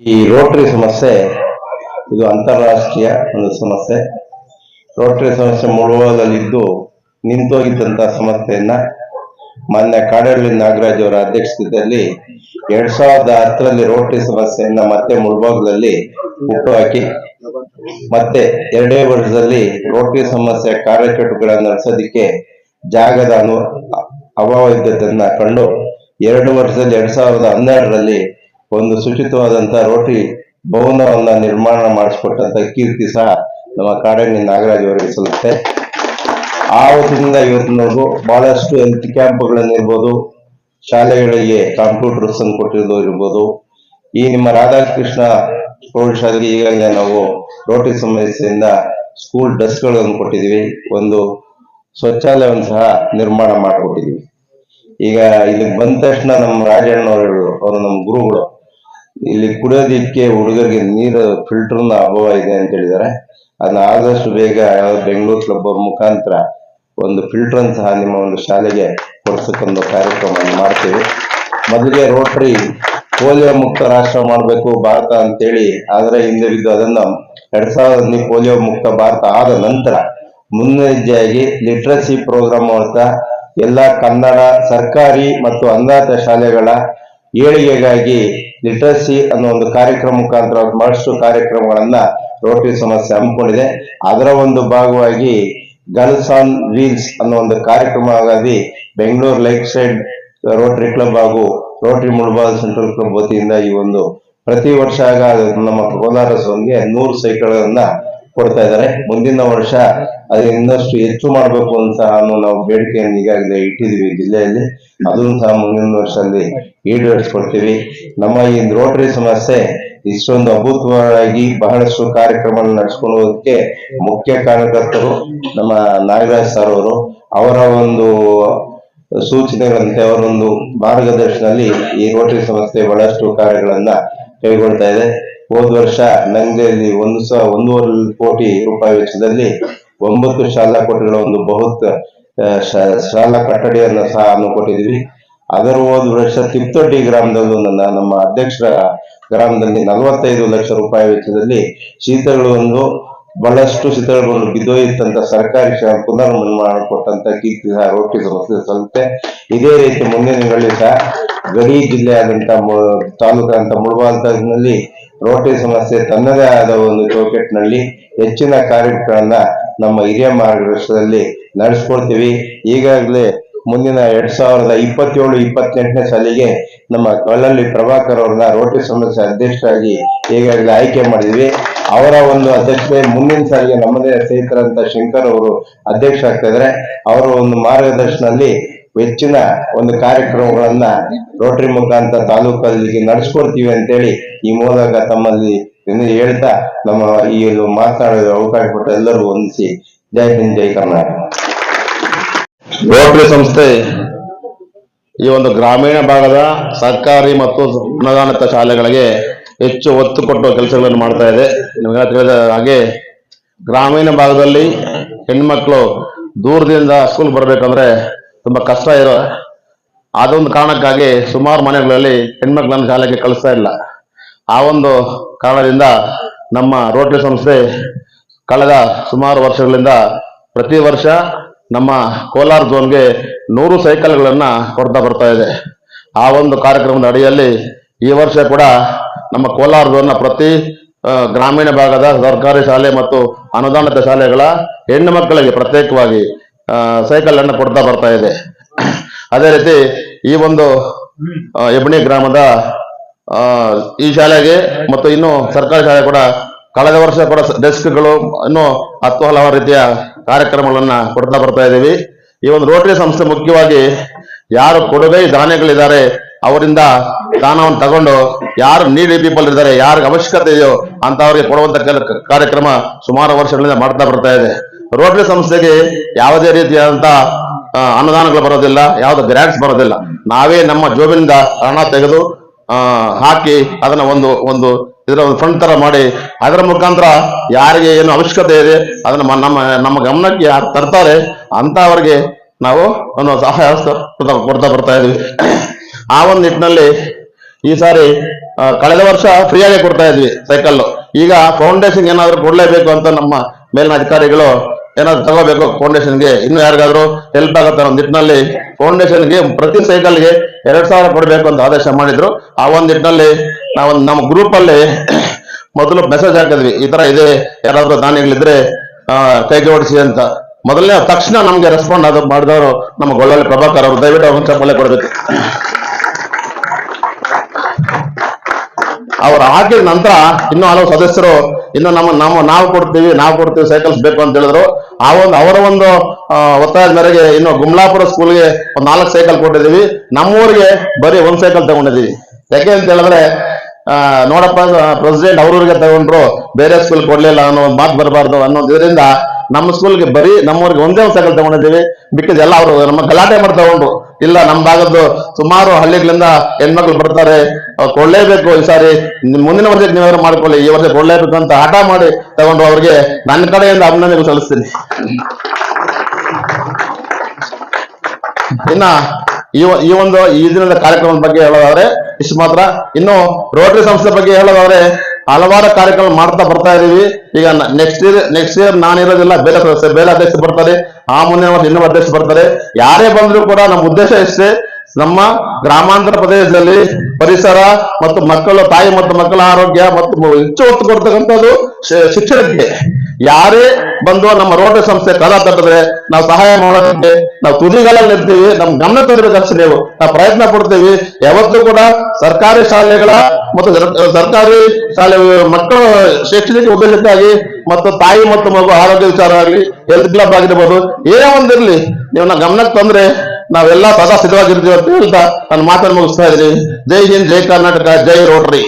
ಈ ರೋಟರಿ ಸಮಸ್ಯೆ ಇದು ಅಂತಾರಾಷ್ಟ್ರೀಯ ಒಂದು ಸಮಸ್ಯೆ. ರೋಟರಿ ಸಮಸ್ಯೆ ಮುಳುವದಲ್ಲಿದ್ದು ನಿಂತೋಗಿದ್ದಂತಹ ಸಮಸ್ಯೆಯನ್ನ ಮಾನ್ಯ ಕಾಡಳ್ಳಿ ನಾಗರಾಜ್ ಅವರ ಅಧ್ಯಕ್ಷತೆಯಲ್ಲಿ ಎರಡ್ ಸಾವಿರದ ಹತ್ತರಲ್ಲಿ ರೋಟರಿ ಸಮಸ್ಯೆಯನ್ನ ಮತ್ತೆ ಮುಳುಭಾಗದಲ್ಲಿ ಹುಟ್ಟುಹಾಕಿ, ಮತ್ತೆ ಎರಡೇ ವರ್ಷದಲ್ಲಿ ರೋಟರಿ ಸಮಸ್ಯೆ ಕಾರ್ಯಚಟುವಟಿಕೆಗಳನ್ನು ನಡೆಸೋದಿಕ್ಕೆ ಜಾಗದ ಅನು ಅಭಾವ ಇದ್ದದನ್ನ ಕಂಡು ಎರಡು ವರ್ಷದಲ್ಲಿ ಎರಡ್ ಸಾವಿರದ ಹನ್ನೆರಡರಲ್ಲಿ ಒಂದು ಶುಚಿತವಾದಂತ ರೋಟಿ ಭವನವನ್ನ ನಿರ್ಮಾಣ ಮಾಡಿಸ್ಕೊಟ್ಟಂತ ಕೀರ್ತಿ ಸಹ ನಮ್ಮ ಕಾಡಣ್ಣಿ ನಾಗರಾಜ್ ಅವರಿಗೆ ಸಲ್ಲುತ್ತೆ ಆ ಆವತ್ತಿನಿಂದ ಇವತ್ತಿನವರೆಗೂ ಬಹಳಷ್ಟು ಹೆಲ್ತ್ ಕ್ಯಾಂಪ್ಗಳನ್ನು ಇರ್ಬೋದು, ಶಾಲೆಗಳಿಗೆ ಕಂಪ್ಯೂಟರ್ಸ್ ಅನ್ನು ಕೊಟ್ಟಿರೋದು ಇರ್ಬೋದು. ಈ ನಿಮ್ಮ ರಾಧಾಕೃಷ್ಣ ಪ್ರೌಢಶಾಲೆಗೆ ಈಗಾಗಲೇ ನಾವು ರೋಟಿ ಸಮಸ್ಯೆಯಿಂದ ಸ್ಕೂಲ್ಗಳನ್ನು ಕೊಟ್ಟಿದ್ದೀವಿ. ಒಂದು ಶೌಚಾಲಯವನ್ನು ಸಹ ನಿರ್ಮಾಣ ಮಾಡಿಕೊಟ್ಟಿದ್ದೀವಿ. ಈಗ ಇಲ್ಲಿ ಬಂದ ತಕ್ಷಣ ನಮ್ಮ ರಾಜಣ್ಣ ಅವರು ಅವರು ನಮ್ಮ ಗುರುಗಳು. ಇಲ್ಲಿ ಕುಡಿಯೋದಿಕ್ಕೆ ಹುಡುಗರಿಗೆ ನೀರು ಫಿಲ್ಟರ್ನ ಅಭಾವ ಇದೆ ಅಂತ ಹೇಳಿದ್ದಾರೆ. ಅದನ್ನ ಆದಷ್ಟು ಬೇಗ ಬೆಂಗಳೂರು ಕ್ಲಬ್ ಮುಖಾಂತರ ಒಂದು ಫಿಲ್ಟರ್ ಸಹ ನಿಮ್ಮ ಒಂದು ಶಾಲೆಗೆ ಕೊಡ್ಸಕ್ಕೊಂದು ಕಾರ್ಯಕ್ರಮವನ್ನು ಮಾಡ್ತೀವಿ. ಮೊದಲಿಗೆ ರೋಟರಿ ಪೋಲಿಯೋ ಮುಕ್ತ ರಾಷ್ಟ್ರ ಮಾಡಬೇಕು ಭಾರತ ಅಂತೇಳಿ, ಆದರೆ ಹಿಂದೆ ಬಿದ್ದು ಅದನ್ನ ಎರಡ್ ಸಾವಿರದ ಹದಿನೈದು ಪೋಲಿಯೋ ಮುಕ್ತ ಭಾರತ ಆದ ನಂತರ ಮುನ್ನೆಜ್ಜೆಯಾಗಿ ಲಿಟ್ರಸಿ ಪ್ರೋಗ್ರಾಮ್ ಮೂಲಕ ಎಲ್ಲ ಕನ್ನಡ ಸರ್ಕಾರಿ ಮತ್ತು ಅಂಧಾತ ಶಾಲೆಗಳ ಏಳಿಗೆಗಾಗಿ ಲಿಟ್ರಸಿ ಅನ್ನೋ ಒಂದು ಕಾರ್ಯಕ್ರಮ ಮುಖಾಂತರ ಬಹಳಷ್ಟು ಕಾರ್ಯಕ್ರಮಗಳನ್ನ ರೋಟರಿ ಸಮಸ್ಯೆ ಹಮ್ಮಿಕೊಂಡಿದೆ. ಅದರ ಒಂದು ಭಾಗವಾಗಿ ಗರ್ಲ್ಸ್ ಆನ್ ವೀಲ್ಸ್ ಅನ್ನೋ ಒಂದು ಕಾರ್ಯಕ್ರಮವಾಗಿ Bengaluru life side Rotary Club ಹಾಗೂ ರೋಟರಿ ಮುಳಬಾಲ್ ಸೆಂಟ್ರಲ್ ಕ್ಲಬ್ ವತಿಯಿಂದ ಈ ಒಂದು ಪ್ರತಿ ವರ್ಷ ಆಗ ನಮ್ಮ ಕೋಲಾರ ಸೋನ್ಗೆ ನೂರು ಸೈಕಲ್ಗಳನ್ನ ಕೊಡ್ತಾ ಇದ್ದಾರೆ. ಮುಂದಿನ ವರ್ಷ ಅದು ಇನ್ನಷ್ಟು ಹೆಚ್ಚು ಮಾಡಬೇಕು ಅಂತ ನಾವು ಬೇಡಿಕೆಯನ್ನು ಈಗಾಗಲೇ ಇಟ್ಟಿದ್ದೀವಿ ಜಿಲ್ಲೆಯಲ್ಲಿ. ಅದನ್ನು ಸಹ ಮುಂದಿನ ವರ್ಷದಲ್ಲಿ ಈಡೇರಿಸ್ಕೊಡ್ತೀವಿ. ನಮ್ಮ ಈ ರೋಟರಿ ಸಮಸ್ಯೆ ಇಷ್ಟೊಂದು ಅಭೂತವಾಗಿ ಬಹಳಷ್ಟು ಕಾರ್ಯಕ್ರಮ ನಡೆಸ್ಕೊಂಡು ಹೋಗೋದಕ್ಕೆ ಮುಖ್ಯ ಕಾರ್ಯಕರ್ತರು ನಮ್ಮ ನಾಗರಾಜ್ ಸರ್ ಅವರು. ಅವರ ಒಂದು ಸೂಚನೆಗಳಂತೆ ಅವರೊಂದು ಮಾರ್ಗದರ್ಶನದಲ್ಲಿ ಈ ರೋಟರಿ ಸಂಸ್ಥೆ ಬಹಳಷ್ಟು ಕಾರ್ಯಗಳನ್ನ ಕೈಗೊಳ್ತಾ ಇದೆ. ಹೋದ ವರ್ಷ ನಂಗೆಯಲ್ಲಿ ಒಂದು ಸಹ ಒಂದೂವರೆ ಕೋಟಿ ರೂಪಾಯಿ ವೆಚ್ಚದಲ್ಲಿ ಒಂಬತ್ತು ಶಾಲಾ ಕೊಠಡಿಗಳ ಒಂದು ಬಹುತ್ ಶಾಲಾ ಕಟ್ಟಡಿಯನ್ನು ಸಹ ನಾವು ಕೊಟ್ಟಿದ್ವಿ ಅದರ ಹೋದ ವರ್ಷ ತಿಪ್ತೊಡ್ಡಿ ಗ್ರಾಮದಲ್ಲೂ ನನ್ನ ನಮ್ಮ ಅಧ್ಯಕ್ಷರ ಗ್ರಾಮದಲ್ಲಿ ನಲವತ್ತೈದು ಲಕ್ಷ ರೂಪಾಯಿ ವೆಚ್ಚದಲ್ಲಿ ಶೀತಗಳು ಒಂದು ಬಹಳಷ್ಟು ಶೀತಗಳು ಬಿದ್ದೋಯಿತ್ತಂತ ಸರ್ಕಾರಿ ಶಾಲೆ ಪುನರ್ ನಿರ್ಮಾಣ ಕೊಟ್ಟಂತ ಕೀರ್ತಿ ಸಹ ರೋಟಿ ಸಂಸ್ಥೆ ಇದೇ ರೀತಿ ಮುಂದಿನ ಸಹ ಗಡಿ ಜಿಲ್ಲೆಯಾದಂಥ ಮು- ತಾಲೂಕಾದಂತ ಮುಳಬಾಲ್ ತಾಲೂಕಿನಲ್ಲಿ ರೋಟರಿ ಸಮಸ್ಯೆ ತನ್ನದೇ ಆದ ಒಂದು ಚೌಕಟ್ಟಿನಲ್ಲಿ ಹೆಚ್ಚಿನ ಕಾರ್ಯಕ್ರಮಗಳನ್ನ ನಮ್ಮ ಹಿರಿಯ ಮಾರ್ಗದರ್ಶನದಲ್ಲಿ ನಡೆಸ್ಕೊಳ್ತೀವಿ. ಈಗಾಗಲೇ ಮುಂದಿನ ಎರಡ್ ಸಾವಿರದ ಇಪ್ಪತ್ತೇಳು, ಇಪ್ಪತ್ತೆಂಟನೇ ಸಾಲಿಗೆ ನಮ್ಮ ಕಳ್ಳಲ್ಲಿ ಪ್ರಭಾಕರ್ ಅವ್ರನ್ನ ರೋಟರಿ ಸಮಸ್ಯೆ ಅಧ್ಯಕ್ಷರಾಗಿ ಈಗಾಗಲೇ ಆಯ್ಕೆ ಮಾಡಿದ್ವಿ. ಅವರ ಒಂದು ಅಧ್ಯಕ್ಷತೆ ಮುಂದಿನ ಸಾಲಿಗೆ ನಮ್ಮದೇ ಸ್ನೇಹಿತರಂತ ಶಂಕರ್ ಅವರು ಅಧ್ಯಕ್ಷ ಆಗ್ತಾ ಇದ್ದಾರೆ. ಅವರ ಒಂದು ಮಾರ್ಗದರ್ಶನದಲ್ಲಿ ಹೆಚ್ಚಿನ ಒಂದು ಕಾರ್ಯಕ್ರಮಗಳನ್ನ ರೋಟರಿ ಮುಖಾಂತರ ತಾಲೂಕಲ್ಲಿ ನಡೆಸ್ಕೊಡ್ತೀವಿ ಅಂತೇಳಿ ಈ ಮೂಲಕ ತಮ್ಮಲ್ಲಿ ಹೇಳ್ತಾ ನಮ್ಮ ಈ ಮಾತನಾಡಲು ಅವಕಾಶ ಕೊಟ್ಟ ಎಲ್ಲರೂ ವಂದಿಸಿ. ಜೈ ಹಿಂದ್, ಜೈ ಕರ್ನಾಟಕ. ರೋಟರಿ ಸಂಸ್ಥೆ ಈ ಒಂದು ಗ್ರಾಮೀಣ ಭಾಗದ ಸರ್ಕಾರಿ ಮತ್ತು ಅನುದಾನಿತ ಶಾಲೆಗಳಿಗೆ ಹೆಚ್ಚು ಒತ್ತು ಕೊಟ್ಟು ಕೆಲಸಗಳನ್ನು ಮಾಡ್ತಾ ಇದೆ. ನಿಮಗೆ ತಿಳಿದ ಹಾಗೆ ಗ್ರಾಮೀಣ ಭಾಗದಲ್ಲಿ ಹೆಣ್ಮಕ್ಳು ದೂರದಿಂದ ಸ್ಕೂಲ್ ಬರಬೇಕಂದ್ರೆ ತುಂಬಾ ಕಷ್ಟ ಇರೋ ಅದೊಂದು ಕಾರಣಕ್ಕಾಗಿ ಸುಮಾರು ಮನೆಗಳಲ್ಲಿ ಹೆಣ್ಮಕ್ಳನ್ನ ಶಾಲೆಗೆ ಕಳಿಸ್ತಾ ಇಲ್ಲ. ಆ ಒಂದು ಕಾರಣದಿಂದ ನಮ್ಮ ರೋಟರಿ ಸಂಸ್ಥೆ ಕಳೆದ ಸುಮಾರು ವರ್ಷಗಳಿಂದ ಪ್ರತಿ ವರ್ಷ ನಮ್ಮ ಕೋಲಾರ ಝೋನ್ಗೆ ನೂರು ಸೈಕಲ್ಗಳನ್ನ ಕೊಡ್ತಾ ಬರ್ತಾ ಇದೆ. ಆ ಒಂದು ಕಾರ್ಯಕ್ರಮದ ಅಡಿಯಲ್ಲಿ ಈ ವರ್ಷ ಕೂಡ ನಮ್ಮ ಕೋಲಾರ ಝೋನ್ನ ಪ್ರತಿ ಗ್ರಾಮೀಣ ಭಾಗದ ಸರ್ಕಾರಿ ಶಾಲೆ ಮತ್ತು ಅನುದಾನಿತ ಶಾಲೆಗಳ ಹೆಣ್ಣು ಮಕ್ಕಳಿಗೆ ಪ್ರತ್ಯೇಕವಾಗಿ ಸೈಕಲ್ ಅನ್ನು ಕೊಡ್ತಾ ಬರ್ತಾ ಇದೆ. ಅದೇ ರೀತಿ ಈ ಒಂದು ಎಬ್ಬಣಿ ಗ್ರಾಮದ ಈ ಶಾಲೆಗೆ ಮತ್ತು ಇನ್ನು ಸರ್ಕಾರಿ ಶಾಲೆ ಕೂಡ ಕಳೆದ ವರ್ಷ ಕೂಡ ಡೆಸ್ಕ್ಗಳು ಇನ್ನು ಹತ್ತು ಹಲವಾರು ರೀತಿಯ ಕಾರ್ಯಕ್ರಮಗಳನ್ನ ಕೊಡ್ತಾ ಬರ್ತಾ ಇದ್ದೀವಿ. ಈ ಒಂದು ರೋಟರಿ ಸಂಸ್ಥೆ ಮುಖ್ಯವಾಗಿ ಯಾರು ಕೊಡುಗೈ ದಾನಿಗಳಿದ್ದಾರೆ ಅವರಿಂದ ದಾನವನ್ನು ತಗೊಂಡು ಯಾರು ನೀಡಿ ಪೀಪಲ್ ಇದ್ದಾರೆ, ಯಾರಿಗೆ ಅವಶ್ಯಕತೆ ಇದೆಯೋ ಅಂತವರಿಗೆ ಕೊಡುವಂತ ಕಾರ್ಯಕ್ರಮ ಸುಮಾರು ವರ್ಷಗಳಿಂದ ಮಾಡ್ತಾ ಬರ್ತಾ ಇದೆ. ರೋಟರಿ ಸಂಸ್ಥೆಗೆ ಯಾವುದೇ ರೀತಿಯಾದಂತ ಅನುದಾನಗಳು ಬರೋದಿಲ್ಲ, ಯಾವ್ದು ಗ್ರಾಂಟ್ಸ್ ಬರೋದಿಲ್ಲ. ನಾವೇ ನಮ್ಮ ಜೋಬಿನಿಂದ ಹಣ ತೆಗೆದು ಹಾಕಿ ಅದನ್ನ ಒಂದು ಒಂದು ಇದರ ಒಂದು ಫಂಡ್ ತರ ಮಾಡಿ, ಅದರ ಮುಖಾಂತರ ಯಾರಿಗೆ ಏನು ಅವಶ್ಯಕತೆ ಇದೆ, ಅದನ್ನ ನಮ್ಮ ನಮ್ಮ ಗಮನಕ್ಕೆ ಯಾರು ತರ್ತಾರೆ ಅಂತವರಿಗೆ ನಾವು ಒಂದು ಸಹಾಯ ಕೊಡ್ತಾ ಬರ್ತಾ ಇದ್ವಿ ಆ ಒಂದು ನಿಟ್ಟಿನಲ್ಲಿ ಈ ಸಾರಿ ಕಳೆದ ವರ್ಷ ಫ್ರೀಯಾಗಿ ಕೊಡ್ತಾ ಇದ್ವಿ ಸೈಕಲ್ ಈಗ ಫೌಂಡೇಶನ್ ಏನಾದರೂ ಕೊಡ್ಲೇಬೇಕು ಅಂತ ನಮ್ಮ ಮೇಲಿನ ಅಧಿಕಾರಿಗಳು ಏನಾದ್ರು ತಗೋಬೇಕು ಫೌಂಡೇಶನ್ಗೆ? ಇನ್ನು ಯಾರಿಗಾದ್ರೂ ಹೆಲ್ಪ್ ಆಗುತ್ತೆ ಅನ್ನೋ ನಿಟ್ಟಿನಲ್ಲಿ ಫೌಂಡೇಶನ್ಗೆ ಪ್ರತಿ ಸೈಕಲ್ಗೆ ಎರಡ್ ಸಾವಿರ ಕೊಡಬೇಕು ಅಂತ ಆದೇಶ ಮಾಡಿದ್ರು. ಆ ಒಂದ್ ನಿಟ್ಟಿನಲ್ಲಿ ನಾವು ನಮ್ಮ ಗ್ರೂಪ್ ಅಲ್ಲಿ ಮೊದಲು ಮೆಸೇಜ್ ಹಾಕಿದ್ವಿ. ಈ ತರ ಇದೆ, ಯಾರಾದ್ರೂ ದಾನಿಗಳಿದ್ರೆ ಕೈಗೆ ಕೈ ಜೋಡಿಸಿ ಅಂತ. ಮೊದಲನೇ ತಕ್ಷಣ ನಮ್ಗೆ ರೆಸ್ಪಾಂಡ್ ಆದ ಮಾಡಿದವರು ನಮ್ಮ ಗೊಳ್ಳಲ್ಲಿ ಪ್ರಭಾಕರ್ ಅವರು. ದಯವಿಟ್ಟು ಅವನ ಚಪ್ಪಲೆ ಕೊಡಬೇಕು. ಅವ್ರು ಹಾಕಿದ ನಂತರ ಇನ್ನೂ ಹಲವು ಸದಸ್ಯರು ಇನ್ನು ನಮ್ಮ ನಮ್ಮ ನಾವು ಕೊಡ್ತೀವಿ ನಾವು ಕೊಡ್ತೀವಿ ಸೈಕಲ್ಸ್ ಬೇಕು ಅಂತ ಹೇಳಿದ್ರು. ಆ ಒಂದು ಅವರ ಒಂದು ಒತ್ತಾಯದ ಮೇರೆಗೆ ಇನ್ನು ಗುಮ್ಲಾಪುರ ಸ್ಕೂಲ್ಗೆ ಒಂದು ನಾಲ್ಕು ಸೈಕಲ್ ಕೊಟ್ಟಿದ್ದೀವಿ. ನಮ್ಮೂರಿಗೆ ಬರೀ ಒಂದ್ ಸೈಕಲ್ ತಗೊಂಡಿದ್ದೀವಿ. ಯಾಕೆ ಅಂತ ಹೇಳಿದ್ರೆ ನೋಡಪ್ಪ ಪ್ರೆಸಿಡೆಂಟ್ ಅವ್ರವ್ರಿಗೆ ತಗೊಂಡ್ರು, ಬೇರೆ ಸ್ಕೂಲ್ ಕೊಡ್ಲಿಲ್ಲ ಅನ್ನೋ ಒಂದು ಮಾತು ಬರಬಾರ್ದು ಅನ್ನೋದ್ರಿಂದ ನಮ್ಮ ಸ್ಕೂಲ್ಗೆ ಬರೀ ನಮ್ಮೂರಿಗೆ ಒಂದೇ ಒಂದು ಸೈಕಲ್ ತಗೊಂಡಿದ್ದೀವಿ. ಬಿಕಾಸ್ ಎಲ್ಲ ಅವರು ನಮ್ಮ ಗಲಾಟೆ ಮಾಡಿ ತಗೊಂಡ್ರು ಇಲ್ಲ ನಮ್ಮ ಭಾಗದ್ದು ಸುಮಾರು ಹಳ್ಳಿಗಳಿಂದ ಹೆಣ್ಮಕ್ಳು ಬರ್ತಾರೆ. ಕೊಡ್ಲೇಬೇಕು ಈ ಸಾರಿ. ಮುಂದಿನ ವರ್ಷಕ್ಕೆ ನೀವೇನು ಮಾಡ್ಕೊಳ್ಳಿ. ಈ ವರ್ಷ ಕೊಡ್ಲೇಬೇಕು ಅಂತ ಹಠ ಮಾಡಿ ತಗೊಂಡು ಅವ್ರಿಗೆ ನನ್ನ ಕಡೆಯಿಂದ ಅಭಿನಂದನೆ ಸಲ್ಲಿಸ್ತೀನಿ. ಇನ್ನ ಈ ಈ ಒಂದು, ಈ ದಿನದ ಕಾರ್ಯಕ್ರಮದ ಬಗ್ಗೆ ಹೇಳೋದಾದ್ರೆ, ಇಷ್ಟು ಮಾತ್ರ. ಇನ್ನು ರೋಟರಿ ಸಂಸ್ಥೆ ಬಗ್ಗೆ ಹೇಳೋದಾದ್ರೆ ಹಲವಾರು ಕಾರ್ಯಕ್ರಮ ಮಾಡ್ತಾ ಬರ್ತಾ ಇದೀವಿ. ಈಗ ನೆಕ್ಸ್ಟ್ ಇಯರ್ ನೆಕ್ಸ್ಟ್ ಇಯರ್ ನಾನಿರೋದಿಲ್ಲ ಬೇರೆ ಬೇರೆ ಅಧ್ಯಕ್ಷ ಬರ್ತಾರೆ. ಆ ಮುಂದಿನ ವರ್ಷ ಇನ್ನೊಬ್ಬ ಅಧ್ಯಕ್ಷ ಬರ್ತಾರೆ. ಯಾರೇ ಬಂದ್ರು ಕೂಡ ನಮ್ಮ ಉದ್ದೇಶ ಇಷ್ಟೇ, ನಮ್ಮ ಗ್ರಾಮಾಂತರ ಪ್ರದೇಶದಲ್ಲಿ ಪರಿಸರ ಮತ್ತು ಮಕ್ಕಳು, ತಾಯಿ ಮತ್ತು ಮಕ್ಕಳ ಆರೋಗ್ಯ ಮತ್ತು ಹೆಚ್ಚು ಒತ್ತು ಕೊಡ್ತಕ್ಕಂಥದ್ದು ಶಿಕ್ಷಣಕ್ಕೆ. ಯಾರೇ ಬಂದು ನಮ್ಮ ರೋಟರಿ ಸಂಸ್ಥೆ ಕದ ತಟ್ಟಿದ್ರೆ ನಾವು ಸಹಾಯ ಮಾಡೋದಕ್ಕೆ ನಾವು ತುದಿಗಳಲ್ಲಿ ಇರ್ತೀವಿ ನಮ್ ಗಮನ ತರಬೇಕಷ್ಟೇ ನೀವು. ನಾವು ಪ್ರಯತ್ನ ಪಡ್ತೀವಿ. ಯಾವತ್ತೂ ಕೂಡ ಸರ್ಕಾರಿ ಶಾಲೆಗಳ ಮತ್ತು ಸರ್ಕಾರಿ ಶಾಲೆ ಮಕ್ಕಳ ಶೈಕ್ಷಣಿಕ ಉದ್ದೇಶಕ್ಕಾಗಿ ಮತ್ತು ತಾಯಿ ಮತ್ತು ಮಗು ಆರೋಗ್ಯ ವಿಚಾರ ಆಗಲಿ ಹೆಲ್ತ್ ಕ್ಲಬ್ ಆಗಿರ್ಬೋದು, ಏನೇ ಒಂದಿರ್ಲಿ ನೀವು ನಾವು ಗಮನಕ್ಕೆ ತಂದ್ರೆ ನಾವೆಲ್ಲ ಸದಾ ಸಿದ್ಧವಾಗಿರ್ತೀವಿ ಅಂತ ಹೇಳ್ತಾ ನಾನು ಮಾತನ್ನು ಮುಗಿಸ್ತಾ ಇದ್ದೀನಿ. ಜೈ ಹಿಂದ್, ಜೈ ಕರ್ನಾಟಕ, ಜೈ ರೋಟರಿ.